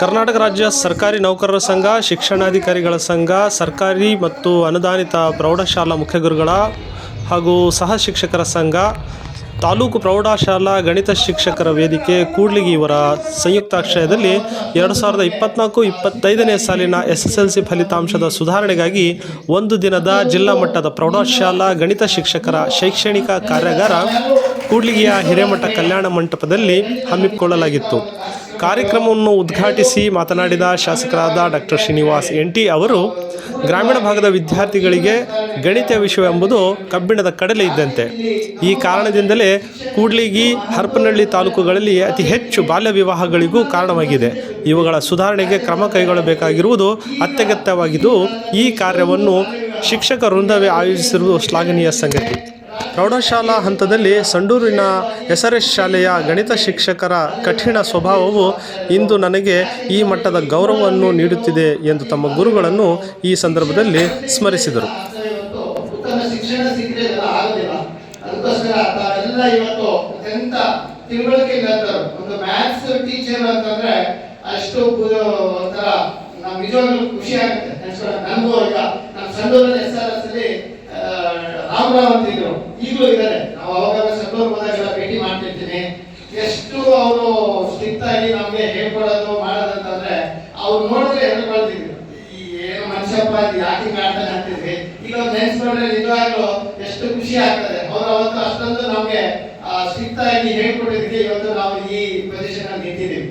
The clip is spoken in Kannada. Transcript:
ಕರ್ನಾಟಕ ರಾಜ್ಯ ಸರ್ಕಾರಿ ನೌಕರರ ಸಂಘ, ಶಿಕ್ಷಣಾಧಿಕಾರಿಗಳ ಸಂಘ, ಸರ್ಕಾರಿ ಮತ್ತು ಅನುದಾನಿತ ಪ್ರೌಢಶಾಲಾ ಮುಖ್ಯಗುರುಗಳ ಹಾಗೂ ಸಹ ಶಿಕ್ಷಕರ ಸಂಘ ತಾಲೂಕು ಪ್ರೌಢಶಾಲಾ ಗಣಿತ ಶಿಕ್ಷಕರ ವೇದಿಕೆ ಕೂಡ್ಲಿಗಿ ಇವರ ಸಂಯುಕ್ತಾಶ್ರಯದಲ್ಲಿ ಎರಡು ಸಾವಿರದ ಇಪ್ಪತ್ನಾಲ್ಕು ಇಪ್ಪತ್ತೈದನೇ ಸಾಲಿನ ಎಸ್ ಎಸ್ ಎಲ್ ಸಿ ಫಲಿತಾಂಶದ ಸುಧಾರಣೆಗಾಗಿ ಒಂದು ದಿನದ ಜಿಲ್ಲಾ ಮಟ್ಟದ ಪ್ರೌಢಶಾಲಾ ಗಣಿತ ಶಿಕ್ಷಕರ ಶೈಕ್ಷಣಿಕ ಕಾರ್ಯಾಗಾರ ಕೂಡ್ಲಿಗಿಯ ಹಿರೇಮಠ ಕಲ್ಯಾಣ ಮಂಟಪದಲ್ಲಿ ಹಮ್ಮಿಕೊಳ್ಳಲಾಗಿತ್ತು. ಕಾರ್ಯಕ್ರಮವನ್ನು ಉದ್ಘಾಟಿಸಿ ಮಾತನಾಡಿದ ಶಾಸಕರಾದ ಡಾಕ್ಟರ್ ಶ್ರೀನಿವಾಸ್ ಎನ್ ಟಿ ಅವರು ಗ್ರಾಮೀಣ ಭಾಗದ ವಿದ್ಯಾರ್ಥಿಗಳಿಗೆ ಗಣಿತ ವಿಷಯ ಎಂಬುದು ಕಬ್ಬಿಣದ ಕಡಲೆ ಇದ್ದಂತೆ. ಈ ಕಾರಣದಿಂದಲೇ ಕೂಡ್ಲಿಗಿ, ಹರಪನಹಳ್ಳಿ ತಾಲೂಕುಗಳಲ್ಲಿ ಅತಿ ಹೆಚ್ಚು ಬಾಲ್ಯ ವಿವಾಹಗಳಿಗೂ ಕಾರಣವಾಗಿದೆ. ಇವುಗಳ ಸುಧಾರಣೆಗೆ ಕ್ರಮ ಕೈಗೊಳ್ಳಬೇಕಾಗಿರುವುದು ಅತ್ಯಗತ್ಯವಾಗಿದ್ದು, ಈ ಕಾರ್ಯವನ್ನು ಶಿಕ್ಷಕ ವೃಂದವೇ ಆಯೋಜಿಸಿರುವುದು ಶ್ಲಾಘನೀಯ ಸಂಗತಿ. ಪ್ರೌಢಶಾಲಾ ಹಂತದಲ್ಲಿ ಸಂಡೂರಿನ ಎಸ್ ಶಾಲೆಯ ಗಣಿತ ಶಿಕ್ಷಕರ ಕಠಿಣ ಸ್ವಭಾವವು ಇಂದು ನನಗೆ ಈ ಮಟ್ಟದ ಗೌರವವನ್ನು ನೀಡುತ್ತಿದೆ ಎಂದು ತಮ್ಮ ಗುರುಗಳನ್ನು ಈ ಸಂದರ್ಭದಲ್ಲಿ ಸ್ಮರಿಸಿದರು. ಅಷ್ಟು ಖುಷಿ ಆಗುತ್ತೆ ನೆನ್ಸ್ಕೊಳ್ಳೋಕೆ. ನನ್ಗೂ ಈಗ ನಮ್ಮ ಸಂಡೂರಲ್ಲಿ ಎಸ್ ಆರ್ ಎಸ್ ಅಲ್ಲಿ ಆ, ರಾಮರಾವ್ ಅಂತ ಇದ್ರು. ಈಗಲೂ ಇದ್ದಾರೆ. ನಾವು ಅವಾಗ ಸಂಡೂರು ಹೋದಾಗೆಲ್ಲ ಭೇಟಿ ಮಾಡ್ತಿರ್ತೀನಿ. ಎಷ್ಟು ಅವರು ಸ್ಟ್ರಿಕ್ಟ್ ಆಗಿ ನಮ್ಗೆ ಹೇಳ್ಕೊಡೋದು ಮಾಡೋದಂತಂದ್ರೆ ಅವ್ರು ನೋಡಿದ್ರೆ ಎದ್ರುಕೊಳ್ತಿದ್ರು ಈ ಏನು ಮನುಷ್ಯಪ್ಪ ಯಾಕೆ ಮಾಡ್ತಾನೆ ಅಂತಿದ್ವಿ ಈಗ ನೆನ್ಸ್ಕೊಂಡ್ರೆ ನಿಜವಾಗ್ಲೂ ಎಷ್ಟು ಖುಷಿ ಆಗ್ತದೆ. ಅವ್ರು ಅವತ್ತು ಅಷ್ಟೊಂದು ನಮ್ಗೆ ಸ್ಟ್ರಿಕ್ಟ್ ಆಗಿ ಹೇಳ್ಕೊಟ್ಟಿದ್ದಕ್ಕೆ ಇವತ್ತು ನಾವು ಈ ಪೊಸಿಷನ್ ಅಲ್ಲಿ ನಿಂತಿದ್ದೀವಿ.